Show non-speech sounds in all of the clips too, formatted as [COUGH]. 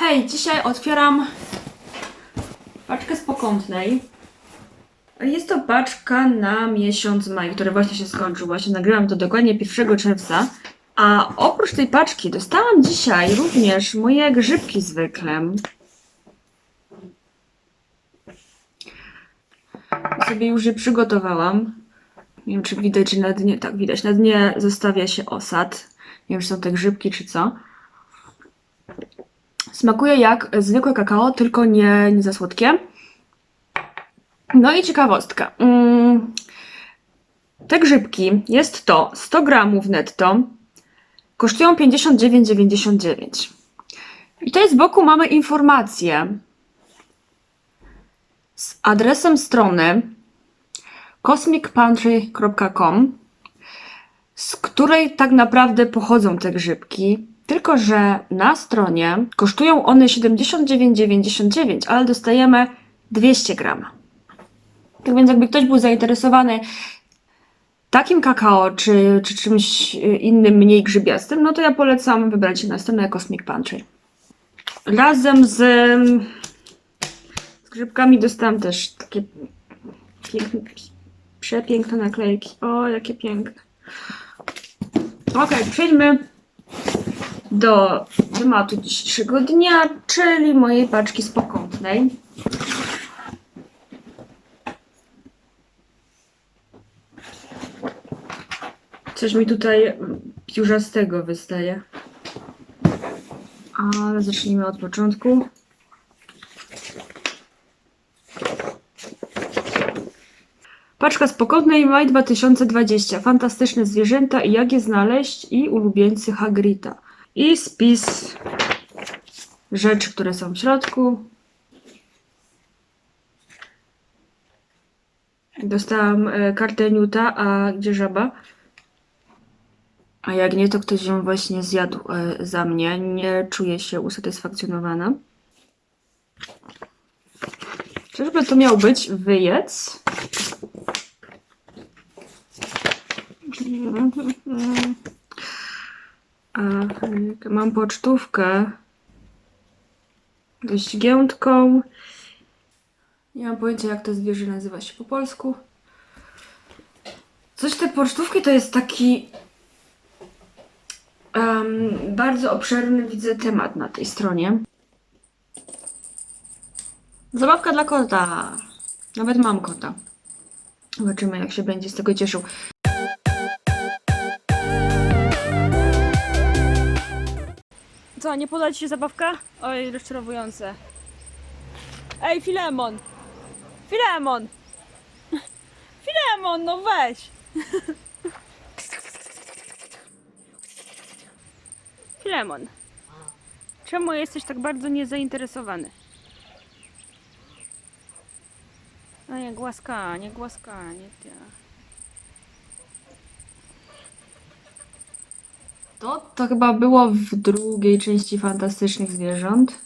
Hej, dzisiaj otwieram paczkę z. Jest to paczka na miesiąc maj, który właśnie się skończył. Właśnie nagrywam to dokładnie 1 czerwca. A oprócz tej paczki dostałam dzisiaj również moje grzybki zwykle. Sobie już je przygotowałam. Nie wiem, czy widać, że na dnie, tak widać, na dnie zostawia się osad. Nie wiem, czy są te grzybki, czy co. Smakuje jak zwykłe kakao, tylko nie, nie za słodkie. No i ciekawostka. Mm, te grzybki, jest to 100 gramów netto, kosztują 59,99. I tutaj z boku mamy informację z adresem strony cosmicpantry.com, z której tak naprawdę pochodzą te grzybki. Tylko, że na stronie kosztują one 79,99, ale dostajemy 200 gram. Tak więc jakby ktoś był zainteresowany takim kakao, czy, czy czymś innym mniej grzybiastym, no to ja polecam wybrać się na stronę Cosmic Pantry. Razem z, z grzybkami dostałam też takie piękne, przepiękne naklejki. O, jakie piękne. Ok, przejdźmy do tematu dzisiejszego dnia, czyli mojej paczki spokątnej. Coś mi tutaj piórzastego wystaje. Ale zacznijmy od początku. Paczka spokojnej maj 2020. Fantastyczne zwierzęta i jak je znaleźć i ulubieńcy Hagrita. I spis rzeczy, które są w środku. Dostałam e, kartę Newta, a gdzie żaba? A jak nie, to ktoś ją właśnie zjadł e, za mnie. Nie czuję się usatysfakcjonowana. Czyżby to miał być wyjec? Mam pocztówkę dość giętką. Nie mam pojęcia, jak to zwierzę nazywa się po polsku. Coś te pocztówki to jest taki em, bardzo obszerny, widzę, temat na tej stronie. Zabawka dla kota. Nawet mam kota. Zobaczymy, jak się będzie z tego cieszył. Co, nie poda ci się zabawka? Oj, rozczarowujące. Ej, Filemon! Filemon! [LAUGHS] Filemon, no weź! [LAUGHS] Filemon. Czemu jesteś tak bardzo niezainteresowany? No nie głaska, nie głaska, nie ty. To, to chyba było w drugiej części Fantastycznych Zwierząt.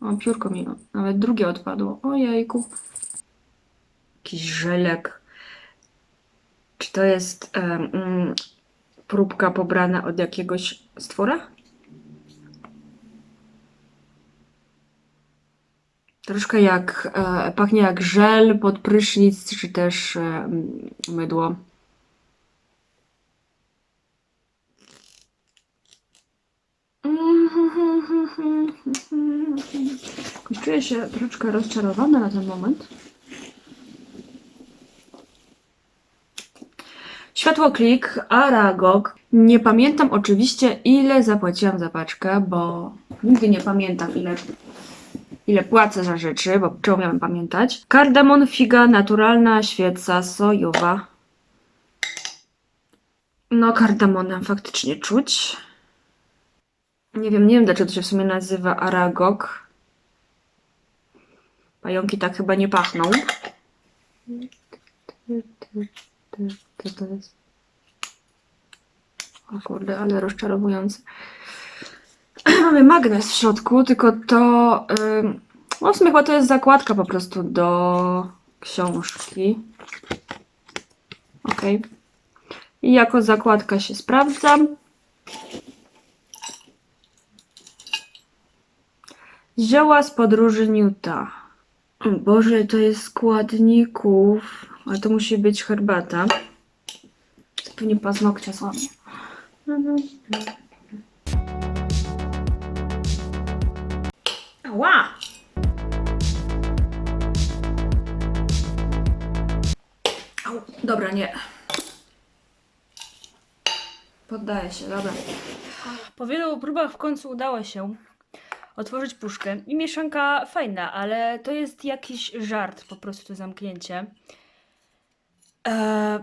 O, piórko mi nawet drugie odpadło. Ojejku. Jakiś żelek. Czy to jest mm, próbka pobrana od jakiegoś stwora? Troszkę jak, e, pachnie jak żel pod prysznic, czy też e, mydło. Czuję się troszeczkę rozczarowana na ten moment. Światłoklik, Aragog. Nie pamiętam oczywiście ile zapłaciłam za paczkę, bo nigdy nie pamiętam ile, ile płacę za rzeczy, bo czemu miałam pamiętać. Kardamon, figa, naturalna, świeca, sojowa. No kardamonem faktycznie czuć. Nie wiem, nie wiem dlaczego to się w sumie nazywa Aragog. Pająki tak chyba nie pachną. Co to jest? O kurde, ale rozczarowujące. [CLEARS THROAT] Mamy magnes w środku, tylko to... No w sumie chyba to jest zakładka po prostu do książki. Ok. I jako zakładka się sprawdzam. Zioła z podróży Newta. O Boże, to jest składników. Ale to musi być herbata. To pewnie paznokcia słabie. Ała! Au, dobra, nie. Poddaję się, dobra. Po wielu próbach w końcu udało się otworzyć puszkę. I mieszanka fajna, ale to jest jakiś żart, po prostu to zamknięcie. Eee,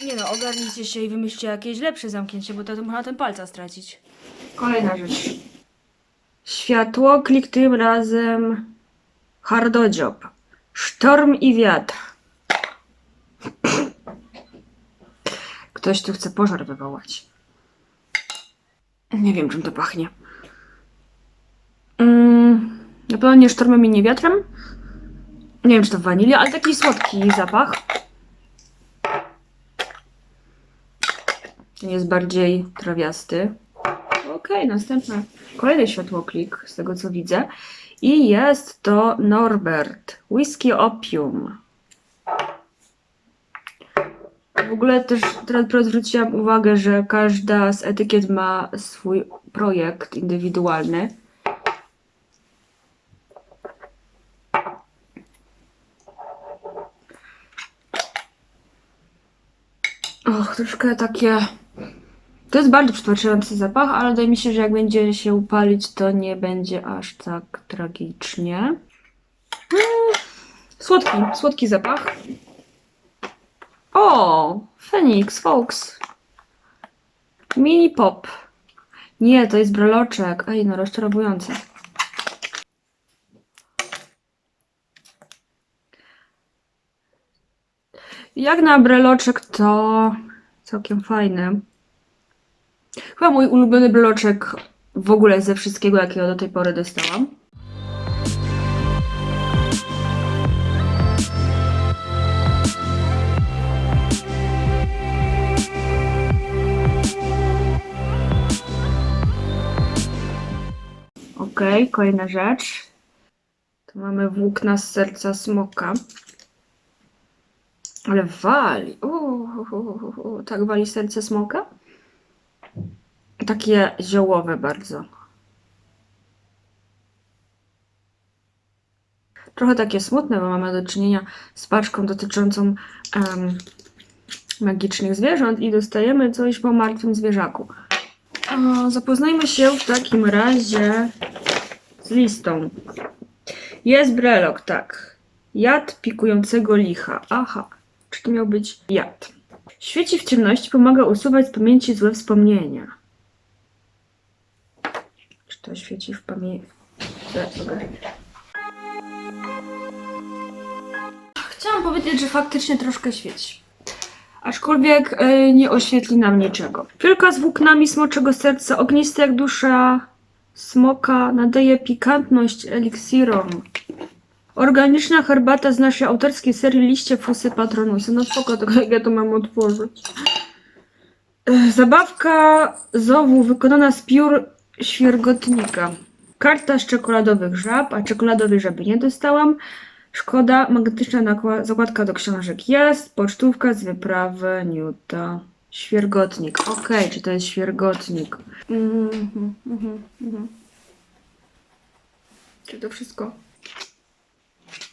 nie no, ogarnijcie się i wymyślcie jakieś lepsze zamknięcie, bo to, to można ten palca stracić. Kolejna rzecz. Światło, klik tym razem hardojob. Sztorm i wiatr. Ktoś tu chce pożar wywołać. Nie wiem, czym to pachnie. Na pewno nie sztormem i nie wiatrem. Nie wiem, czy to wanilia, ale taki słodki zapach. Ten jest bardziej trawiasty. Okej, następne. Kolejny światłoklik, z tego co widzę. I jest to Norbert. Whisky Opium. W ogóle też teraz zwróciłam uwagę, że każda z etykiet ma swój projekt indywidualny. Och, troszkę takie. To jest bardzo przytłaczający zapach, ale wydaje mi się, że jak będzie się upalić, to nie będzie aż tak tragicznie. Mm, Słodki, słodki zapach. O, Phoenix, Fox. Mini pop. Nie, to jest breloczek. Ej, no rozczarowujące. Jak na breloczek to całkiem fajny. Chyba mój ulubiony breloczek w ogóle ze wszystkiego, jakiego do tej pory dostałam. Okej, kolejna rzecz. Tu mamy włókna z serca smoka. Ale wali. Uuu, tak wali serce smoka? Takie ziołowe bardzo. Trochę takie smutne, bo mamy do czynienia z paczką dotyczącą em, magicznych zwierząt i dostajemy coś po martwym zwierzaku. O, zapoznajmy się w takim razie z listą. Jest brelok, tak. Jad pikującego licha. Aha, czy to miał być jad? Świeci w ciemności, pomaga usuwać z pamięci złe wspomnienia. Czy to świeci w pamięci? Chciałam powiedzieć, że faktycznie troszkę świeci. Aczkolwiek e, nie oświetli nam niczego. Wielka z włóknami smoczego serca, ognisty jak dusza smoka, nadaje pikantność eliksirom. Organiczna herbata z naszej autorskiej serii Liście Fusy Patronusy. No spoko, to jak ja to mam otworzyć. Zabawka zowu wykonana z piór świergotnika. Karta z czekoladowych żab, a czekoladowej żaby nie dostałam. Szkoda, magnetyczna zakładka do książek jest, pocztówka z wyprawy Newta. Świergotnik. Okej, czy to jest świergotnik? Mhm, mhm, mhm. Czy to wszystko?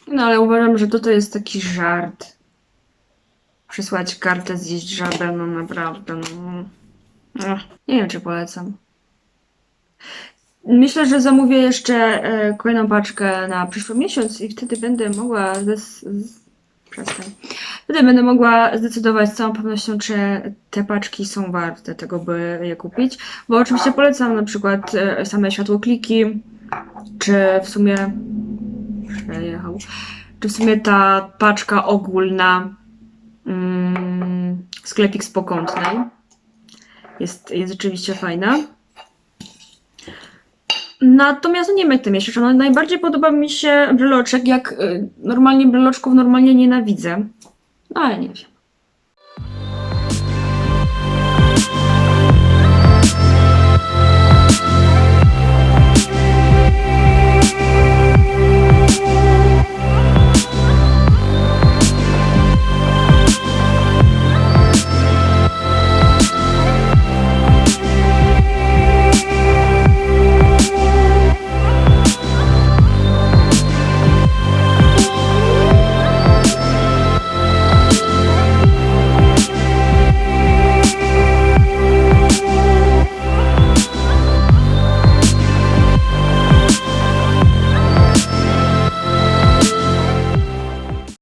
No ale uważam, że to jest taki żart. Przysłać kartę, zjeść żabę, no naprawdę, no. Ech, nie wiem, czy polecam. Myślę, że zamówię jeszcze e, kolejną paczkę na przyszły miesiąc i wtedy będę mogła. Przestań. Wtedy będę mogła zdecydować z całą pewnością, czy te paczki są warte tego, by je kupić. Bo oczywiście polecam na przykład e, same światłokliki, czy w sumie przejechał, czy w sumie ta paczka ogólna mm, sklepik z pokątnej jest, jest rzeczywiście fajna. Natomiast no nie wiem jak tym jeszcze, no, najbardziej podoba mi się bryloczek, jak y, normalnie bryloczków normalnie nienawidzę. No ale nie wiem.